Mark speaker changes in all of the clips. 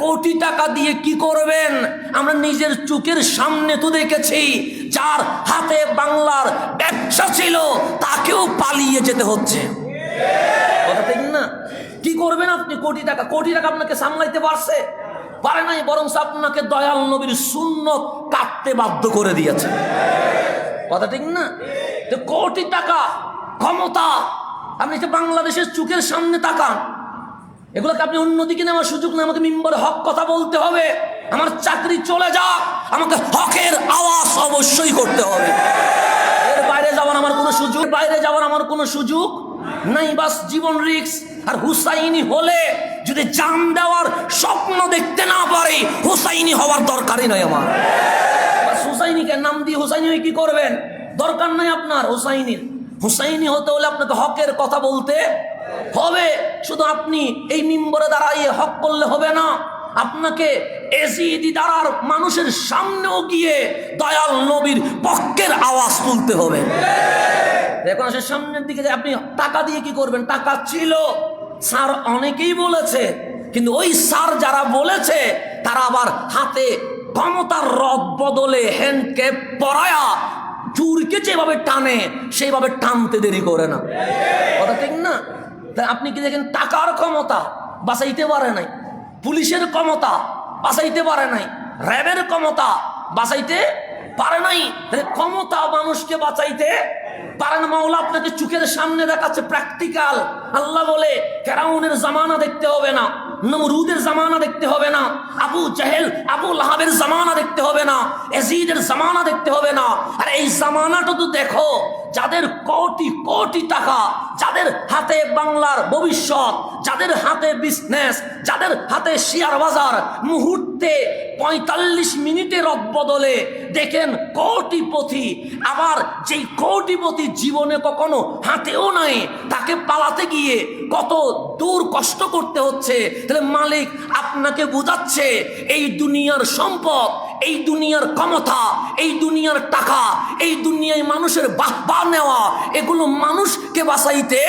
Speaker 1: কোটি টাকা দিয়ে কি করবেন? আমরা নিজের চোখের সামনে তো দেখেছি, যার হাতে বাংলার ব্যবসা ছিল, তাকেও পালিয়ে যেতে হচ্ছে। কথা ঠিক না? কি করবেন আপনি কোটি টাকা? কোটি টাকা আপনাকে সামলাইতে পারছে? পারে নাই বরং আপনাকে দয়াল নবীর সুন্নত কাটতে বাধ্য করে দিয়েছে। কথা ঠিক না? কোটি টাকা ক্ষমতা, আপনি বাংলাদেশের চোখের সামনে তাকান এগুলোকে আপনি অন্যদিকে নেওয়ার সুযোগ নেই, আমাকে মিম্বরে হক কথা বলতে হবে। আমার চাকরি চলে যাক, আমাকে হকের আওয়াজ অবশ্যই করতে হবে। এর বাইরে যাওয়ার আমার কোনো সুযোগ বাইরে যাওয়ার আমার কোনো সুযোগ নাই, বাস জীবন রিক্স আর হুসাইনি হলে যদি জান দেওয়ার স্বপ্ন দেখতে না পারে, হুসাইনি হওয়ার দরকারই নয় আমার। হুসাইনিকে নাম দিয়ে হুসাইনি কি করবেন? দরকার নাই আপনার হুসাইনির। হুসাইনি হতে হলে আপনাকে হকের কথা বলতে হবে। শুধু আপনি এই মিম্বরে দাঁড়াইয়ে হক করলে হবে না, আপনাকে এসিডি দ্বারার মানুষের সামনেও গিয়ে দয়াল নবীর পক্ষের আওয়াজ তুলতে হবে। দেখুন, সে সামনের দিকে যে আপনি টাকা দিয়ে কি করবেন? টাকা ছিল। স্যার অনেকেই বলেছে, কিন্তু ওই স্যার যারা বলেছে, তারা আবার হাতে ক্ষমতার রদ বদলে হ্যান্ডকে পরায়া চুরকে যেভাবে টানে, সেইভাবে টানতে দেরি করে না। কথা ঠিক না? তা আপনি কি দেখেন, টাকার ক্ষমতা বাঁচাইতে পারে নাই, পুলিশের ক্ষমতা বাঁচাইতে পারে নাই, র্যাবের ক্ষমতা বাঁচাইতে পারে নাই। ক্ষমতা মানুষকে বাঁচাইতে পারেন মাওলা আপনাকে চোখের সামনে দেখাচ্ছে প্র্যাকটিক্যাল আল্লাহ বলে, ফেরাউনের জামানা দেখতে হবে না, নমরুদের জামানা দেখতে হবে না, আবু জাহেল, আবু লাহাবের জামানা না, এজিদের জামানা দেখতে হবে না। আর এই জামানাটা তো দেখো, যাদের কোটি কোটি টাকা, যাদের হাতে বাংলার ভবিষ্যৎ, যাদের হাতে বিজনেস যাদের হাতে শেয়ার বাজার, মুহূর্তে পঁয়তাল্লিশ মিনিটের বদলে দেখেন কোটিপতি। আবার যেই কোটিপতি জীবনে কখনো হাতেও নাই, তাকে পালাতে গিয়ে কত দূর কষ্ট করতে হচ্ছে। তাহলে মালিক আপনাকে বোঝাচ্ছে, এই দুনিয়ার সম্পদ এই দুনিয়ার ক্ষমতা, এই দুনিয়ার টাকা, এই দুনিয়ায় মানুষের বাহবা নেওয়া, এগুলো মানুষকে বাঁচাইতে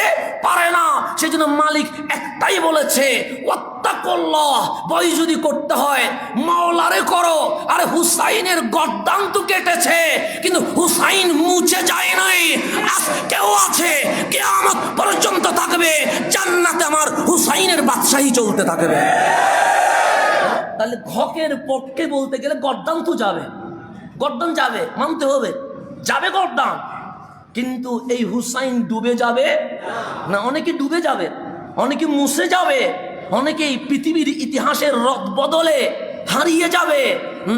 Speaker 1: পারে না। সেজন্য মালিক একটাই বলেছে, ওয়াত্তাকুল্লাহ বই যদি করতে হয়, মাওলারে করো। আরে হুসাইনের গদ্দান তো কেটেছে, কিন্তু হুসাইন মুছে যায় নাই। আজকেও আছে, কেয়ামত পর্যন্ত থাকবে, জান্নাতে আমার হুসাইনের বাদশাহী চলতে থাকবে। তাহলে ঘকের পক্ষে বলতে গেলে গদ্দান তো যাবে। গদ্দান যাবে, মানতে হবে। যাবে গদ্দান কিন্তু এই হুসাইন ডুবে যাবে? না, অনেকে ডুবে যাবে, অনেকে মুছে যাবে অনেকে এই পৃথিবীর ইতিহাসের রদ বদলে হারিয়ে যাবে।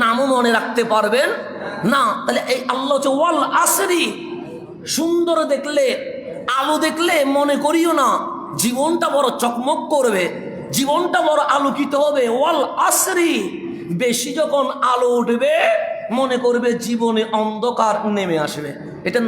Speaker 1: নামও মনে রাখতে পারবেন? না, তাহলে এই আল্লাহ ওয়াল আসরি। সুন্দর দেখলে, আলো দেখলে মনে করিও না, জীবনটা বড় চকমক করবে। জীবনটা বড় আলোকিত হবে। ওয়াল আসরি। বেশি যখন আলো উঠবে, মনে করবে জীবনে অন্ধকার নেমে আসবে। এটা